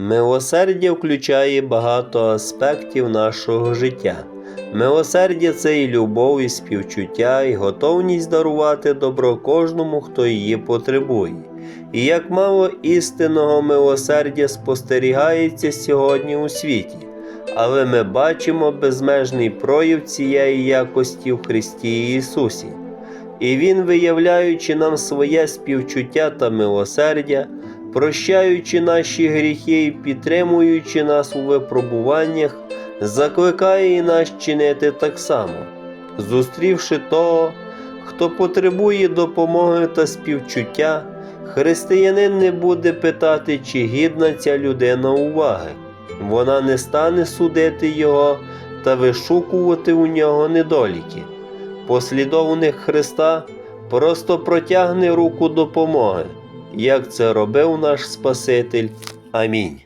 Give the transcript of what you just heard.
Милосердя включає багато аспектів нашого життя. Милосердя це і любов, і співчуття, і готовність дарувати добро кожному, хто її потребує. І як мало істинного милосердя спостерігається сьогодні у світі, але ми бачимо безмежний прояв цієї якості в Христі Ісусі. І Він, виявляючи нам своє співчуття та милосердя, прощаючи наші гріхи і підтримуючи нас у випробуваннях, закликає нас чинити так само, зустрівши того, хто потребує допомоги та співчуття, християнин не буде питати, чи гідна ця людина уваги. Вона не стане судити його та вишукувати у нього недоліки. Послідовник Христа просто протягне руку допомоги, як це робив наш Спаситель. Амінь.